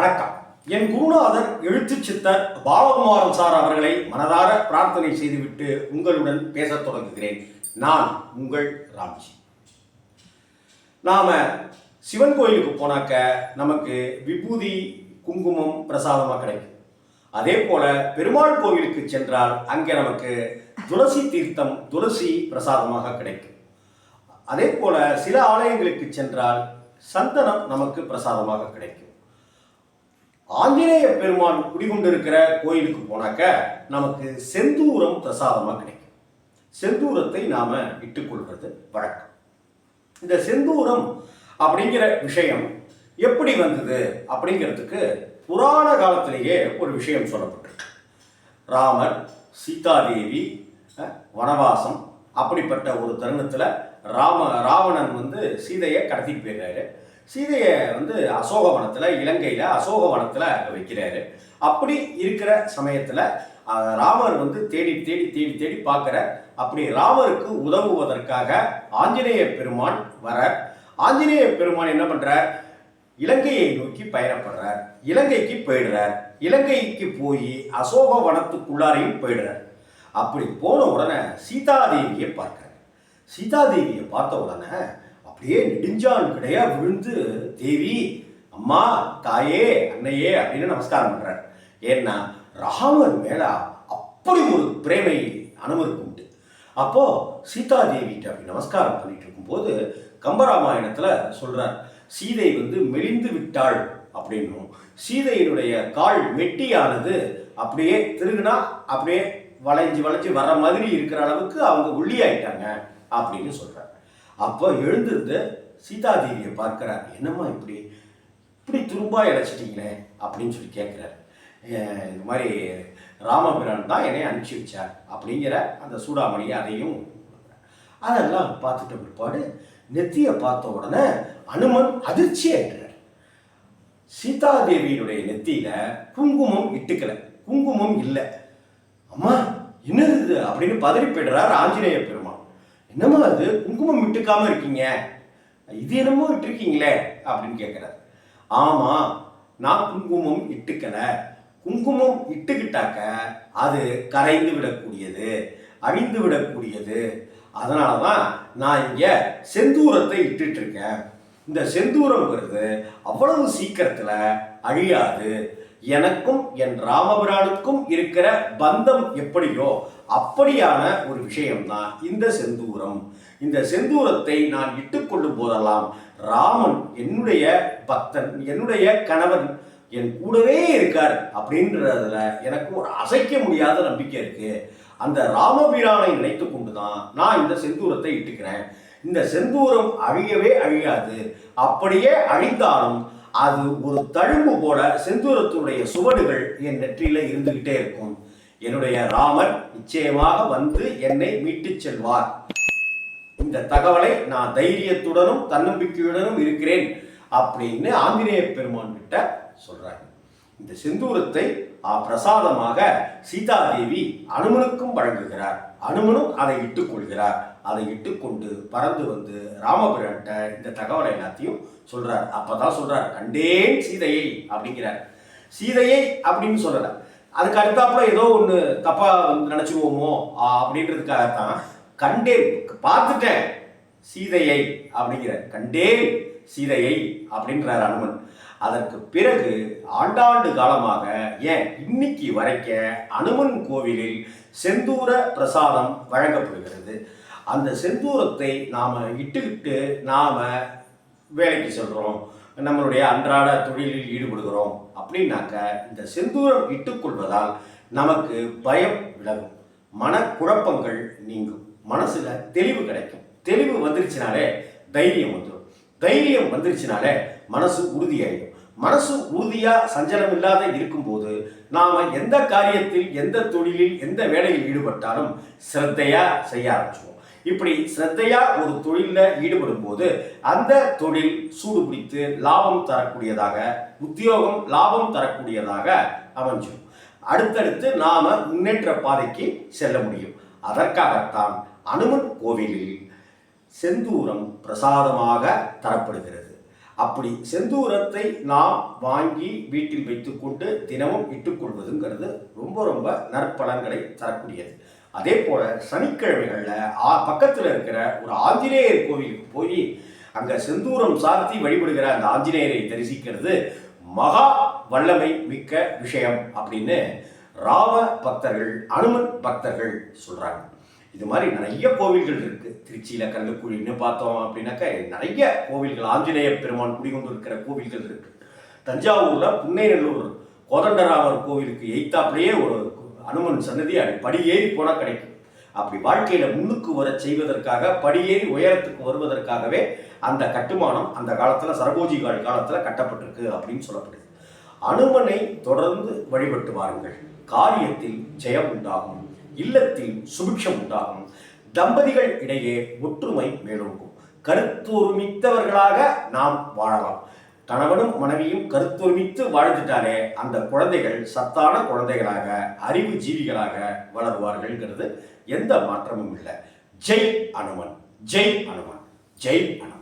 வணக்கம். என் குருநாதர் எழுத்து சித்தர் பாலகுமாரன் சார் அவர்களை மனதார பிரார்த்தனை செய்துவிட்டு உங்களுடன் பேசத் தொடங்குகிறேன். நான் உங்கள் ராம்ஜி. நாம சிவன் கோயிலுக்கு போனாக்க நமக்கு விபூதி குங்குமம் பிரசாதமாக கிடைக்கும். அதே போல பெருமாள் கோவிலுக்கு சென்றால் அங்கே நமக்கு துளசி தீர்த்தம் துளசி பிரசாதமாக கிடைக்கும். அதே போல சில ஆலயங்களுக்கு சென்றால் சந்தனம் நமக்கு பிரசாதமாக கிடைக்கும். ஆஞ்சநேய பெருமான் குடிகொண்டிருக்கிற கோயிலுக்கு போனாக்க நமக்கு செந்தூரம் பிரசாதமாக கிடைக்கும். செந்தூரத்தை நாம இட்டுக்கொள்வது வழக்கம். இந்த செந்தூரம் அப்படிங்கிற விஷயம் எப்படி வந்தது அப்படிங்கிறதுக்கு புராண காலத்திலேயே ஒரு விஷயம் சொல்லப்பட்டிருக்கு. ராமர் சீதாதேவி வனவாசம் அப்படிப்பட்ட ஒரு தருணத்தில் ராம ராவணன் வந்து சீதையை கடத்திட்டு போயிடுறாரு. சீதையை வந்து அசோகவனத்தில் இலங்கையில் அசோகவனத்தில் வைக்கிறாரு. அப்படி இருக்கிற சமயத்தில் ராமர் வந்து தேடி தேடி தேடி தேடி பார்க்குற அப்படி ராமருக்கு உதவுவதற்காக ஆஞ்சநேய பெருமான் வர ஆஞ்சநேய பெருமான் என்ன பண்ணுறார் இலங்கையை நோக்கி பயணப்படுறார். இலங்கைக்கு போயிடுறார். இலங்கைக்கு போய் அசோக வனத்துக்குள்ளாரையும் போயிடுறார். அப்படி போன உடனே சீதாதேவியை பார்க்கிறார். சீதாதேவியை பார்த்த உடனே அப்படியே நெடுஞ்சான் கிடையா விழுந்து தேவி அம்மா தாயே அன்னையே அப்படின்னு நமஸ்காரம் பண்றார். ஏன்னா ராமர் மேல அப்படி ஒரு பிரேமை அனுமருக்கு உண்டு அப்போ சீதாதேவிட்ட அப்படி நமஸ்காரம் பண்ணிட்டு இருக்கும்போது கம்பராமாயணத்துல சொல்றார் சீதை வந்து மெலிந்து விட்டாள் அப்படின்னும். சீதையினுடைய கால் மெட்டியானது அப்படியே திருகுனா அப்படியே வளைஞ்சு வளைஞ்சு வர மாதிரி இருக்கிற அளவுக்கு அவங்க ஒல்லியாயிட்டாங்க அப்படின்னு சொல்றார். அப்போ எழுந்திருந்து சீதாதேவியை பார்க்குறார். என்னம்மா இப்படி? இப்படி துரும்பா இழைச்சிட்டீங்களே அப்படின்னு சொல்லி கேட்குறாரு. இது மாதிரி ராமபிரான் தான் என்னை அனுப்பிச்சி வச்சார் அப்படிங்கிற அந்த சூடாமணியை அதையும் அதெல்லாம் பார்த்துட்ட பிற்பாடு நெத்தியை பார்த்த உடனே அனுமன் அதிர்ச்சி ஆயிடுறார் சீதாதேவியினுடைய நெத்தியில குங்குமம் இட்டுக்கல. குங்குமம் இல்லை. அம்மா என்னது அப்படின்னு பதறி போயிடுறார் ஆஞ்சநேய பெருமான். என்னம்மா அது? குங்குமம் விட்டுக்காம இருக்கீங்க. இது என்னமோ விட்டுருக்கீங்களே அப்படின்னு கேட்குறாரு. ஆமா நான் குங்குமம் இட்டுக்கல. குங்குமம் இட்டுக்கிட்டாக்க அது கரைந்து விடக்கூடியது அழிந்து விடக்கூடியது. அதனால தான் நான் இங்கே செந்தூரத்தை இட்டுட்ருக்கேன் இந்த செந்தூரங்கிறது அவ்வளவு சீக்கிரத்தில் அழியாது. எனக்கும் என் ராமபிரானுக்கும் இருக்கிற பந்தம் எப்படியோ அப்படியான ஒரு விஷயம்தான் இந்த செந்தூரம். இந்த செந்தூரத்தை நான் இட்டுக்கொள்ளும் போதெல்லாம் ராமன் என்னுடைய பக்தன் என்னுடைய கணவன் என் கூடவே இருக்கார் அப்படின்றதுல எனக்கு ஒரு அசைக்க முடியாத நம்பிக்கை இருக்கு. அந்த ராமபிரானை நினைத்து கொண்டு தான் நான் இந்த செந்தூரத்தை இட்டுக்கிறேன். இந்த செந்தூரம் அழியவே அழியாது. அப்படியே அழிந்தாலும் அது ஒரு தழும்பு போல செந்தூரத்துடைய சுவடுகள் என் நெற்றியில இருந்துகிட்டே இருக்கும். என்னுடைய ராமர் நிச்சயமாக வந்து என்னை மீட்டுச் செல்வார். இந்த தகவலை நான் தைரியத்துடனும் தன்னம்பிக்கையுடனும் இருக்கிறேன் அப்படின்னு ஆஞ்சநேய பெருமான் கிட்ட சொல்றாங்க இந்த செந்தூரத்தை பிரசாதமாக சீதாதேவி அனுமனுக்கும் வழங்குகிறார். அனுமனும் அதை இட்டுக்கொள்கிறார் அதை இட்டுக்கொண்டு பறந்து வந்து ராமபிரான்ட்ட இந்த தகவலை எல்லாத்தையும் சொல்றார். அப்பதான் சொல்றார் கண்டேன் சீதையை அப்படிங்கிறார். சீதையை அப்படின்னு சொல்லல. அதுக்கு அடுத்தாப்புல ஏதோ ஒன்று தப்பா வந்து நினைச்சிருவோமோ அப்படின்றதுக்காக அப்படின்றதுக்காகத்தான் கண்டேன் பார்த்துட்டேன் சீதையை அப்படிங்கிற கண்டேன் சீதையை அப்படின்றார் அனுமன். அதற்கு பிறகு ஆண்டாண்டு காலமாக ஏன் இன்னைக்கு வரைக்க அனுமன் கோவிலில் செந்தூர பிரசாதம் வழங்கப்படுகிறது. அந்த செந்தூரத்தை நாம் இட்டுக்கிட்டு நாம் வேலைக்கு செல்கிறோம் நம்மளுடைய அன்றாட தொழிலில் ஈடுபடுகிறோம். அப்படின்னாக்க இந்த செந்தூரம் இட்டுக்கொள்வதால் நமக்கு பயம் விலகும். மனக்குழப்பங்கள் நீங்கும். மனசில் தெளிவு கிடைக்கும். தெளிவு வந்துருச்சுனாலே தைரியம் வந்துடும் தைரியம் வந்துருச்சுனாலே மனசு உறுதியாயிடும் மனசு உறுதியாக சஞ்சலம் இல்லாத இருக்கும்போது நாம் எந்த காரியத்தில் எந்த தொழிலில் எந்த வேலையில் ஈடுபட்டாலும் சிரத்தையாக செய்ய ஆரம்பிச்சுவோம் இப்படி சிரத்தையா ஒரு தொழிலில் ஈடுபடும் போது அந்த தொழில் சூடு பிடித்து லாபம் தரக்கூடியதாக உத்தியோகம் லாபம் தரக்கூடியதாக அமைஞ்சிடும் அடுத்தடுத்து நாம முன்னேற்ற பாதைக்கு செல்ல முடியும். அதற்காகத்தான் அனுமன் கோவிலில் செந்தூரம் பிரசாதமாக தரப்படுகிறது. அப்படி செந்தூரத்தை நாம் வாங்கி வீட்டில் வைத்துக்கொண்டு தினமும் இட்டுக்கொள்வதுங்கிறது ரொம்ப ரொம்ப நற்பலன்களை தரக்கூடியது. அதே போல சனிக்கிழமைகளில் ஆ பக்கத்தில் இருக்கிற ஒரு ஆஞ்சநேயர் கோவிலுக்கு போய் அங்கே செந்தூரம் சார்த்தி வழிபடுகிற அந்த ஆஞ்சநேயரை தரிசிக்கிறது மகா வல்லமை மிக்க விஷயம் அப்படின்னு ராம பக்தர்கள் அனுமன் பக்தர்கள் சொல்றாங்க. இது மாதிரி நிறைய கோவில்கள் இருக்கு. திருச்சியில கல்லுக்குழின்னு பார்த்தோம் அப்படின்னாக்கா நிறைய கோவில்கள் ஆஞ்சநேய பெருமான் குடிகொண்டு இருக்கிற கோவில்கள் இருக்கு. தஞ்சாவூர்ல புன்னைநல்லூர் கோதண்டராமர் கோவிலுக்கு எய்த்தாப்புலேயே ஒரு அனுமன் சன்னதி அது படியேறி போனால் கிடைக்கும். அப்படி வாழ்க்கையில முன்னுக்கு வர செய்வதற்காக படியேறி உயரத்துக்கு வருவதற்காகவே அந்த கட்டுமானம் அந்த காலத்துல சரபோஜி காலத்துல கட்டப்பட்டிருக்கு அப்படின்னு சொல்லப்படுது. அனுமனை தொடர்ந்து வழிபட்டு வாருங்கள். காரியத்தில் ஜெயம் உண்டாகும். இல்லத்தில் சுபிக்ஷம் உண்டாகும். தம்பதிகள் இடையே ஒற்றுமை மேலோங்கும். கருத்தொருமித்தவர்களாக நாம் வாழலாம். கணவனும் மனைவியும் கருத்தொருமித்து வாழ்ந்துட்டாலே அந்த குழந்தைகள் சத்தான குழந்தைகளாக அறிவு ஜீவிகளாக வளருவார்கள்ங்கிறது எந்த மாற்றமும் இல்லை. ஜெய் அனுமன் ஜெய் அனுமன் ஜெய் அனுமன்.